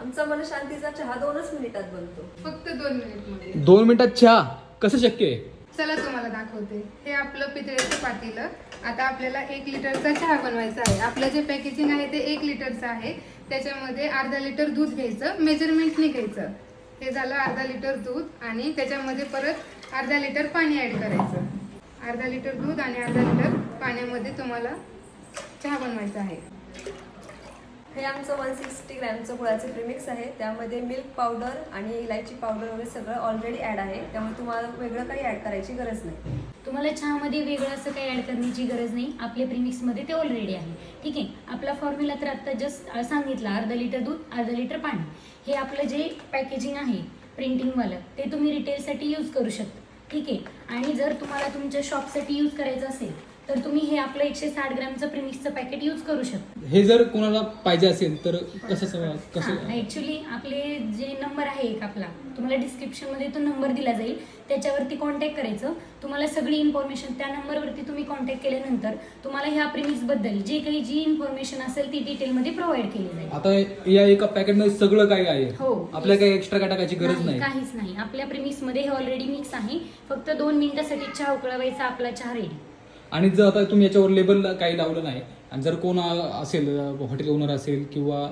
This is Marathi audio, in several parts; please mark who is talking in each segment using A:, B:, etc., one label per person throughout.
A: आमचा मनशांतीचा चहा दोनच मिनिटात बनतो.
B: फक्त दोन मिनिटमध्ये
C: दोन मिनिटात चहा? कसं शक्य आहे?
B: चला तुम्हाला दाखवते. हे आपलं पितळेचं पातेलं. आता आपल्याला एक लिटरचा चहा बनवायचा आहे. आपलं जे पॅकेजिंग आहे ते एक लिटरचं आहे. त्याच्यामध्ये अर्धा लिटर दूध घ्यायचं मेजरमेंटने घ्यायचं. हे झालं अर्धा लिटर दूध आणि त्याच्यामध्ये परत अर्धा लिटर पाणी ऍड करायचं. अर्धा लिटर दूध आणि अर्धा लिटर पाण्यामध्ये तुम्हाला चहा बनवायचा आहे.
A: हे आमचं वन सिक्स्टी ग्रॅमचं गुळाचं प्रिमिक्स आहे. त्यामध्ये मिल्क पावडर आणि इलायची पावडर वगैरे सगळं ऑलरेडी ॲड आहे. त्यामुळे तुम्हाला वेगळं काही ॲड करायची गरज नाही.
D: तुम्हाला चहामध्ये वेगळं असं काही ॲड करण्याची गरज नाही. आपल्या प्रिमिक्समध्ये ते ऑलरेडी आहे. ठीक आहे? आपला फॉर्म्युला तर आत्ता जस्ट सांगितला. अर्धा लिटर दूध अर्धा लिटर पाणी. हे आपलं जे पॅकेजिंग आहे प्रिंटिंगवालं ते तुम्ही रिटेलसाठी यूज करू शकता. ठीक आहे? आणि जर तुम्हाला तुमच्या शॉपसाठी यूज करायचं असेल तर तुम्ही हे आपलं एकशे साठ ग्रॅमचं प्रिमिक्सचं पॅकेट यूज करू शकता.
C: हे जर कोणाला पाहिजे असेल तर कसं सगळं कसं?
D: ऍक्च्युली आपले जे नंबर आहे एक आपला तुम्हाला डिस्क्रिप्शनमध्ये तो नंबर दिला जाईल. त्याच्यावरती कॉन्टॅक्ट करायचं. तुम्हाला सगळी इन्फॉर्मेशन त्या नंबरवरती तुम्ही कॉन्टॅक्ट केल्यानंतर तुम्हाला ह्या प्रिमिक्सबद्दल जे काही जी इन्फॉर्मेशन असेल ती डिटेलमध्ये प्रोव्हाइड केली जाईल.
C: आता या एका पॅकेटमध्ये सगळं काही आहे.
D: हो.
C: आपल्याला काही एक्स्ट्रा काय टाकायची गरज नाही
D: काहीच नाही. आपल्या प्रिमिक्समध्ये हे ऑलरेडी मिक्स आहे. फक्त दोन मिनिटासाठी चहा उकळवायचा आपला चहा रेडी
C: आणि जर आता तुम्ही याच्यावर लेबल काही लावलं नाही आणि जर कोण असेल हॉटेल ओनर असेल किंवा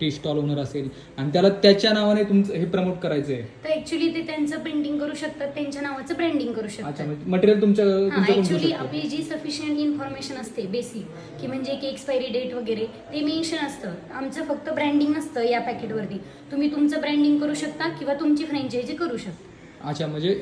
C: टी स्टॉल ओनर असेल आणि त्याला त्याच्या नावाने तुमचं हे प्रमोट करायचं आहे
D: तर ऍक्च्युली ते त्यांचं प्रिंटिंग करू शकतात त्यांच्या नावाचं ब्रँडिंग करू
C: अच्छा
D: शकतात
C: म्हणजे मटेरियल तुमच्या तुमच्याकडून घेऊ
D: ऍक्च्युली. आपली जी सफिशियंट इन्फॉर्मेशन असते बेसिक की म्हणजे की एक्सपायरी डेट वगैरे ते मेन्शन असतं. आमचं फक्त ब्रँडिंग नसतं या पॅकेटवरती तुम्ही तुमचं ब्रँडिंग करू शकता किंवा तुमची फ्रँचायझी करू शकता.
C: अच्छा म्हणजे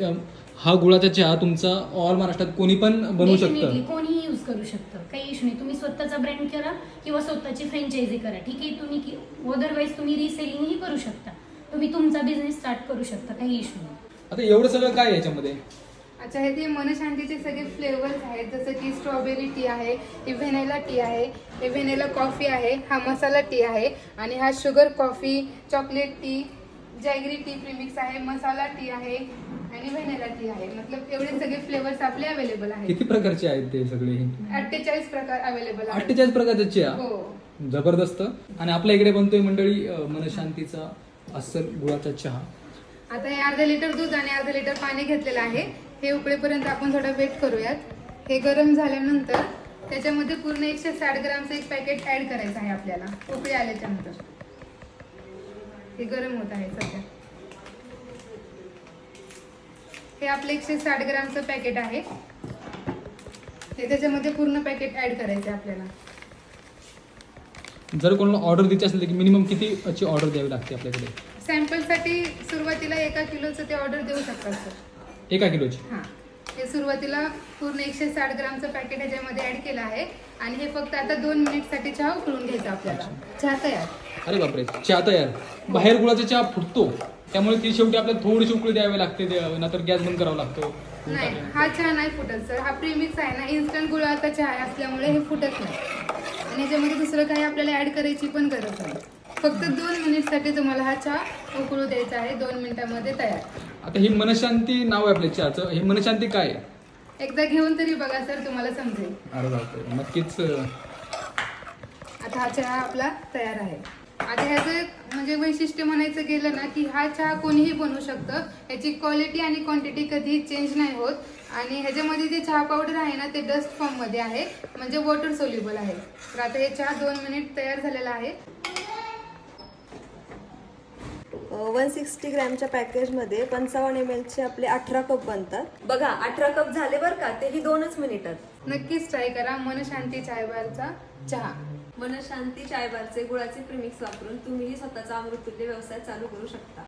C: हा गुळाचा चहा तुमचा ऑल महाराष्ट्रात कोणी पण बनवू
D: Definitely
C: शकतं
D: कोणीही यूज करू शकतं. काही इश्यू नाही. तुम्ही स्वतःचा ब्रँड करा किंवा स्वतःची फ्रँचायझी करा. ठीक आहे तुम्ही अदरवाईज तुम्ही रिसेलिंगही करू शकता. तुम्ही तुमचा बिझनेस स्टार्ट करू शकता. काही इश्यू नाही.
C: आता एवढं सगळं काय आहे याच्यामध्ये?
B: अच्छा हे ते मनशांतीचे सगळे फ्लेवर्स आहेत जसं की स्ट्रॉबेरी टी आहे ही व्हेनेला टी आहे हे व्हेनेला कॉफी आहे हा मसाला टी आहे आणि हा sugar coffee chocolate tea jaggery tea premix आहे मसाला टी आहे आणि व्हेनेला टी आहे. मतलब एवढे सगळे फ्लेवर्स आपले अवेलेबल आहेत.
C: किती प्रकारचे आहेत ते सगळे
B: अठ्ठेचाळीस प्रकार अवेलेबल आहेत.
C: अठ्ठेचाळीस प्रकारचे चहा
B: हो.
C: जबरदस्त. आणि आपल्या इकडे बनतोय मंडळी अ, मनशांतीचा अस्सल गुळाचा चहा.
B: आता हे अर्धा लिटर दूध आणि अर्धा लिटर पाणी घेतलेलं आहे. हे उकळेपर्यंत आपण थोडा वेट करूयात. हे गरम झाल्यानंतर त्याच्यामध्ये पूर्ण एकशे साठ ग्रामचं एक पॅकेट ऍड करायचं आहे आपल्याला. उकळी आल्याच्यानंतर हे गरम होत आहे सध्या. हे आपलं एकशे साठ ग्रामचं पॅकेट आहे. हे त्याच्यामध्ये पूर्ण पॅकेट ऍड करायचं आहे आपल्याला.
C: जर कोणाला ऑर्डर द्यायची असेल तर मिनिमम किती ची ऑर्डर द्यावी लागते आपल्याकडे?
B: सॅम्पलसाठी सुरुवातीला एका किलोचं ते ऑर्डर देऊ शकतात सर
C: एका किलोची?
B: हां. हे सुरुवातीला पूर्ण एकशे साठ ग्रामचं पॅकेट ह्याच्यामध्ये ऍड केलं आहे. आणि हे फक्त आता दोन मिनिटसाठी चहा उकळून घ्यायचा आपल्याला. चहा तयार.
C: अरे बापरे चहा तयार. बाहेर गुळाचा चहा फुटतो. त्यामुळे ती शेवटी आपल्याला थोडीशी उकळी द्यावी लागते नाहीतर गॅस बंद करावा लागतो.
B: नाही हा चहा नाही फुटत सर हा प्रेमिक्स आहे ना. इन्स्टंट गुळाचा चहा असल्यामुळे हे फुटत नाही. आणि ह्याच्यामध्ये दुसरं काही आपल्याला ऍड करायची पण गरज नाही. फक्त दोन मिनिटसाठी तुम्हाला हा चहा उकळू द्यायचा आहे. दोन मिनिटामध्ये तयार.
C: आता ही मनशांती नाव आहे आपल्या चहाचं. हे मनशांती काय आहे?
B: एकदा घेऊन तरी बघा सर तुम्हाला समजेल.
C: अरे बापरे नक्कीच अं,
B: आता हा चहा आपला तयार आहे. आता ह्याचं म्हणजे वैशिष्ट्य म्हणायचं गेलं ना की हा चहा कोणीही बनवू शकतं. ह्याची क्वालिटी आणि क्वांटिटी कधीही चेंज नाही होत. आणि ह्याच्यामध्ये जे चहा पावडर आहे ना ते डस्ट फॉर्ममध्ये आहे. म्हणजे वॉटर सोल्युबल आहे. तर आता हे चहा दोन मिनिट तयार झालेला आहे.
A: वन सिक्स्टी ग्रॅमच्या पॅकेजमध्ये पंचावन्न एम एलचे आपले अठरा कप बनतात. बघा अठरा कप झाले बरं का तेही दोनच मिनिटात
B: नक्कीच ट्राय करा. मनशांती चायबारचा चहा.
A: मनशांती चायबारचे गुळाचे प्रिमिक्स वापरून तुम्हीही स्वतःचा अमृतुल्य व्यवसाय चालू करू शकता.